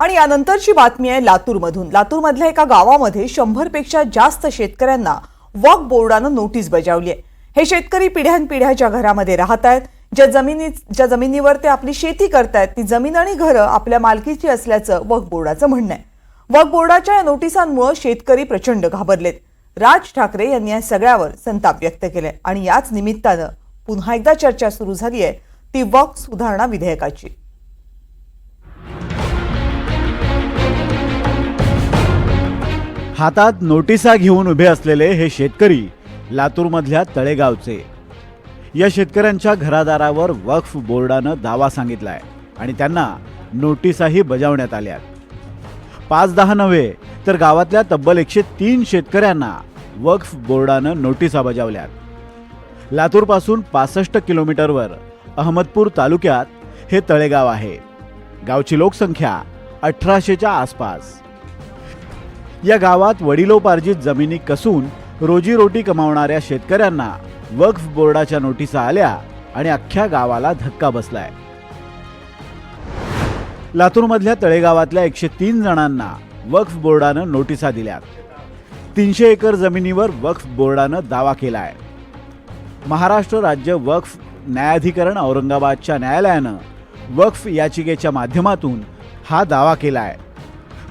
आणि यानंतरची बातमी आहे लातूरमधून. लातूरमधल्या एका गावामध्ये शंभरपेक्षा जास्त शेतकऱ्यांना वॉक बोर्डानं नोटीस बजावली आहे. हे शेतकरी पिढ्यानपिढ्याच्या घरामध्ये राहत आहेत. ज्या जमिनी ज्या जमिनीवर ते आपली शेती करतायत ती जमीन आणि घरं आपल्या मालकीची असल्याचं वक बोर्डाचं म्हणणं आहे. वक बोर्डाच्या या नोटिसांमुळे शेतकरी प्रचंड घाबरलेत. राज ठाकरे यांनी या सगळ्यावर संताप व्यक्त केलाय. आणि याच निमित्तानं पुन्हा एकदा चर्चा सुरू झाली आहे. ती वक सुधारणा विधेयकाची. हातात नोटिसा घेऊन उभे असलेले हे शेतकरी लातूरमधल्या तळेगावचे. या शेतकऱ्यांच्या घरादारावर वक्फ बोर्डानं दावा सांगितलाय आणि त्यांना नोटिसाही बजावण्यात आल्यात पाच दहा नव्हे तर गावातल्या तब्बल एकशे तीन शेतकऱ्यांना वक्फ बोर्डानं नोटिसा बजावल्यात लातूरपासून पासष्ट किलोमीटरवर अहमदपूर तालुक्यात हे तळेगाव आहे. गावची लोकसंख्या अठराशेच्या आसपास. या गावात वडिलोपार्जित जमिनी कसून रोजीरोटी कमावणाऱ्या शेतकऱ्यांना वक्फ बोर्डाच्या नोटिसा आल्या आणि अख्ख्या गावाला धक्का बसलाय. लातूरमधल्या तळेगावातल्या एकशे तीन जणांना वक्फ बोर्डानं नोटिसा दिल्यात. तीनशे एकर जमिनीवर वक्फ बोर्डानं दावा केलाय. महाराष्ट्र राज्य वक्फ न्यायाधिकरण औरंगाबादच्या न्यायालयानं वक्फ याचिकेच्या माध्यमातून हा दावा केला आहे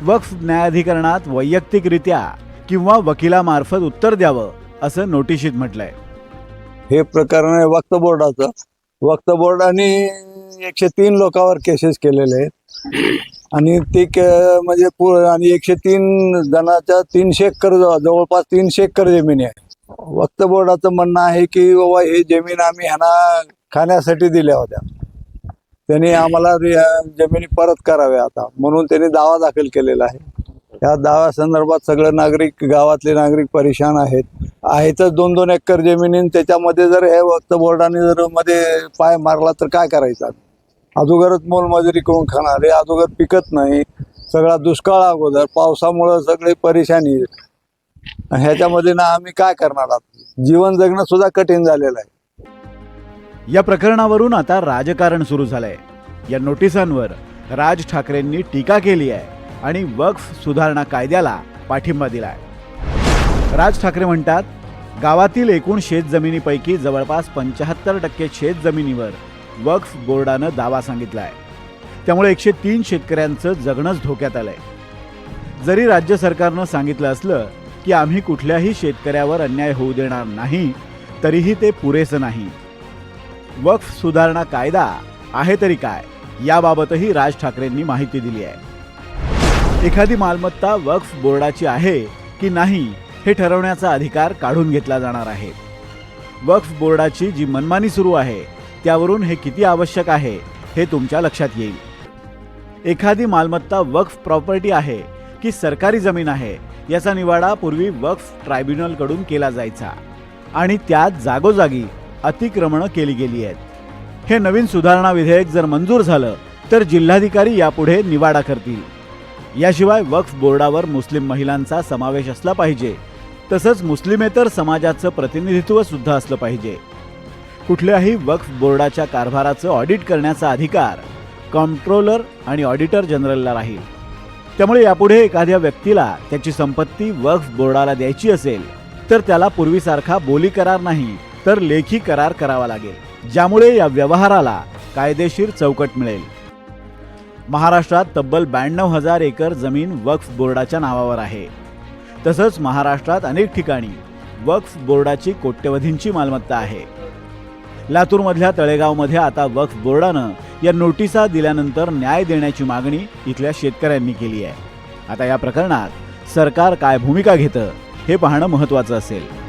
वक्फ न्यायाधिकरणात वैयक्तिकरित्या किंवा वकिलामार्फत उत्तर द्यावं असं नोटिशीत म्हटलंय. हे प्रकरण आहे वक्त बोर्डाचं. वक्त बोर्डाने एकशे तीन लोकांवर केसेस केलेले आहेत. आणि ते के- म्हणजे पू- आणि एकशे तीन जणाच्या तीनशे एकर जवळ- जवळपास तीनशे एकर जमीन आहे. वक्त बोर्डाचं म्हणणं आहे की बाबा हे जमीन आम्ही ह्यांना खाण्यासाठी दिल्या होत्या. त्यांनी आम्हाला जमिनी परत कराव्या आता. म्हणून त्यांनी दावा दाखल केलेला आहे. या दाव्या संदर्भात सगळे नागरिक गावातले नागरिक परेशान आहेत. आहेतच दोन दोन एकर जमिनी त्याच्यामध्ये जर हे वक्त बोर्डाने जर मध्ये पाय मारला तर काय करायचा अजोगरच मोलमजुरी करून खाणार हे अगोदर पिकत नाही. सगळा दुष्काळ अगोदर पावसामुळं सगळे परेशानी ह्याच्यामध्ये ना आम्ही काय करणार आहोत? जीवन जगणं सुद्धा कठीण झालेलं आहे. या प्रकरणावरून आता राजकारण सुरू झालंय. या नोटिसांवर राज ठाकरेंनी टीका केली आहे आणि वक्फ सुधारणा कायद्याला पाठिंबा दिलाय. राज ठाकरे म्हणतात गावातील एकूण शेतजमिनीपैकी जवळपास पंच्याहत्तर टक्के शेतजमिनीवर वक्फ बोर्डानं दावा सांगितलाय. त्यामुळे एकशे तीन शेतकऱ्यांचं जगणंच धोक्यात आलंय. जरी राज्य सरकारनं सांगितलं असलं की आम्ही कुठल्याही शेतकऱ्यावर अन्याय होऊ देणार नाही तरीही ते पुरेसं नाही. वक्फ सुधारणा कायदा आहे तरी काय याबाबतही राज ठाकरेंनी माहिती दिली आहे. एखादी मालमत्ता वक्फ बोर्डाची आहे की नाही हे ठरवण्याचा अधिकार काढून घेतला जाणार आहे. वक्फ बोर्डाची जी मनमानी सुरू आहे त्यावरून हे किती आवश्यक आहे हे तुमच्या लक्षात येईल. एखादी मालमत्ता वक्फ प्रॉपर्टी आहे की सरकारी जमीन आहे याचा निवाडा पूर्वी वक्फ ट्रायब्युनलकडून केला जायचा आणि त्यात जागोजागी अतिक्रमणं केली गेली आहेत. हे नवीन सुधारणा विधेयक जर मंजूर झालं तर जिल्हाधिकारी यापुढे निवाडा करतील. याशिवाय वक्फ बोर्डावर मुस्लिम महिलांचा समावेश असला पाहिजे तसंच मुस्लिमेतर समाजाचं प्रतिनिधित्व सुद्धा असलं पाहिजे. कुठल्याही वक्फ बोर्डाच्या कारभाराचं ऑडिट करण्याचा अधिकार कॉम्प्ट्रोलर आणि ऑडिटर जनरलला राहील. त्यामुळे यापुढे एखाद्या व्यक्तीला त्याची संपत्ती वक्फ बोर्डाला द्यायची असेल तर त्याला पूर्वीसारखा बोली करार नाही. तर लेखी करार करावा लागेल ज्यामुळे या व्यवहाराला कायदेशीर चौकट मिळेल. महाराष्ट्रात तब्बल ब्याण्णव हजार एकर जमीन वक्फ बोर्डाच्या नावावर आहे. तसंच महाराष्ट्रात अनेक ठिकाणी वक्फ बोर्डाची कोट्यवधींची मालमत्ता आहे. लातूरमधल्या तळेगावमध्ये आता वक्फ बोर्डानं या नोटिसा दिल्यानंतर न्याय देण्याची मागणी इथल्या शेतकऱ्यांनी केली आहे. आता या प्रकरणात सरकार काय भूमिका घेतं हे पाहणं महत्त्वाचं असेल.